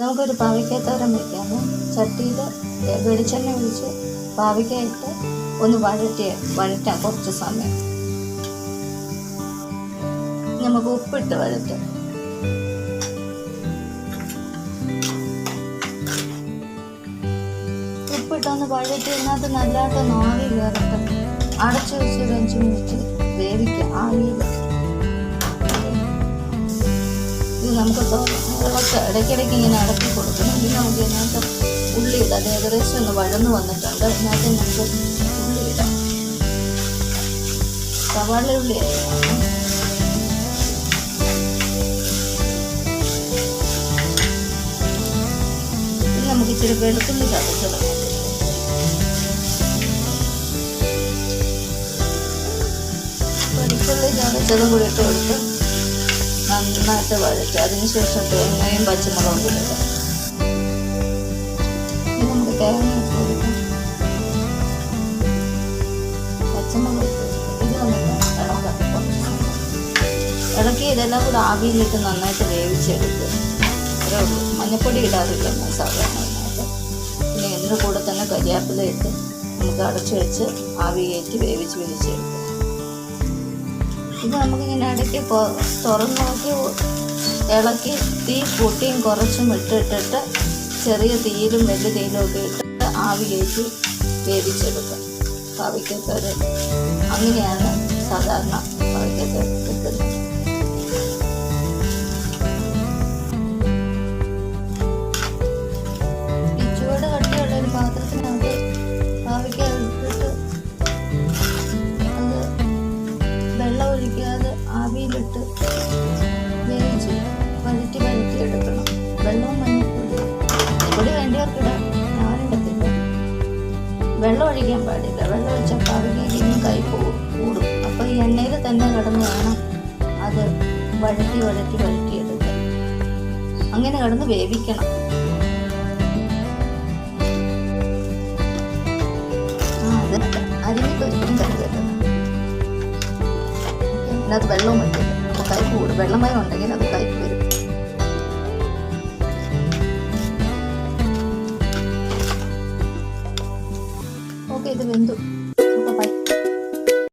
നമുക്കൊരു പാവയ്ക്കാത്തോരൻ വയ്ക്കാമോ ചട്ടിയിൽ വെളിച്ചെണ്ണ ഒഴിച്ച് പാവയ്ക്കായിട്ട് ഒന്ന് വഴറ്റി വഴറ്റാം കുറച്ച് സമയം. നമുക്ക് ഉപ്പിട്ട് വഴറ്റാം. ഉപ്പിട്ടൊന്ന് വഴറ്റി ഇതിനകത്ത് നല്ലതായിട്ട് നാവി കയറട്ടെ അടച്ചു വെച്ച് ഒരു അഞ്ച് മിനിറ്റ് വേവിക്കാം. ആവിയിൽ. ഇത് നമുക്ക് ഇളക്ക ഇടയ്ക്കിടയ്ക്ക് ഇങ്ങനെ ഇളക്കി കൊടുക്കണം പിന്നെ നമുക്ക് ഇതിനകത്ത് ഉള്ളി ഇടാം. ഏകദേശം ഒന്ന് വഴന്ന് വന്നിട്ടുണ്ട്. ഇതിനകത്ത് നമുക്ക് ഉള്ളി ഇടാം. സവാള ഉള്ളി. ഇനി നമുക്ക് ഇച്ചിരി വെളുത്തുള്ളി ചതച്ചത് വെളുത്തുള്ളി ചതച്ചതും കൂടി ഇട്ട് കൊടുത്ത് നന്നായിട്ട് വഴറ്റുക അതിനുശേഷം തേങ്ങയും പച്ചമുളകും കൂടി ഇടുക നമുക്ക് തേങ്ങ ഇളക്കാം. ഇതെല്ലാം കൂടെ ആവിയിലിട്ട് നന്നായിട്ട് വേവിച്ചെടുക്കുക. അത്രേ ഉള്ളൂ. മഞ്ഞപ്പൊടി ഇടാറില്ല ഞാൻ സാധാരണ പിന്നെ ഇതിന്റെ കൂടെ തന്നെ കരിയാപ്പില ഇട്ട് നമുക്ക് അടച്ചു വെച്ച് ആവി കയറ്റി വേവിച്ച് വേവിച്ചെടുക്കുക ഇത് നമുക്കിങ്ങനെ ഇടയ്ക്ക് തുറന്ന് നോക്കി ഇളക്കി തീ കൂട്ടിയും കുറച്ചും ഇട്ടിട്ടിട്ട് ചെറിയ തീയിലും വലിയ തീയിലും ഒക്കെ ഇട്ടിട്ട് ആവി കയറ്റി വേവിച്ചെടുക്കുക. പാവയ്ക്കത്തോര് അങ്ങനെയാണ് സാധാരണ വെള്ളം ഒഴിക്കാൻ പാടില്ല. വെള്ളം ഒഴിച്ചാൽ പകുതിയിലും കൈ പോകും കൂടും. അപ്പോൾ ഈ എണ്ണയിൽ തന്നെ കിടന്ന് വേണം അത് വഴറ്റി വഴറ്റി വഴറ്റിയെടുക്കാൻ അങ്ങനെ കിടന്ന് വേവിക്കണം. അത് അതിനകത്ത് വെള്ളവും പറ്റില്ല കൈ കൂടും. വെള്ളമയം ഉണ്ടെങ്കിൽ അത് 的温度。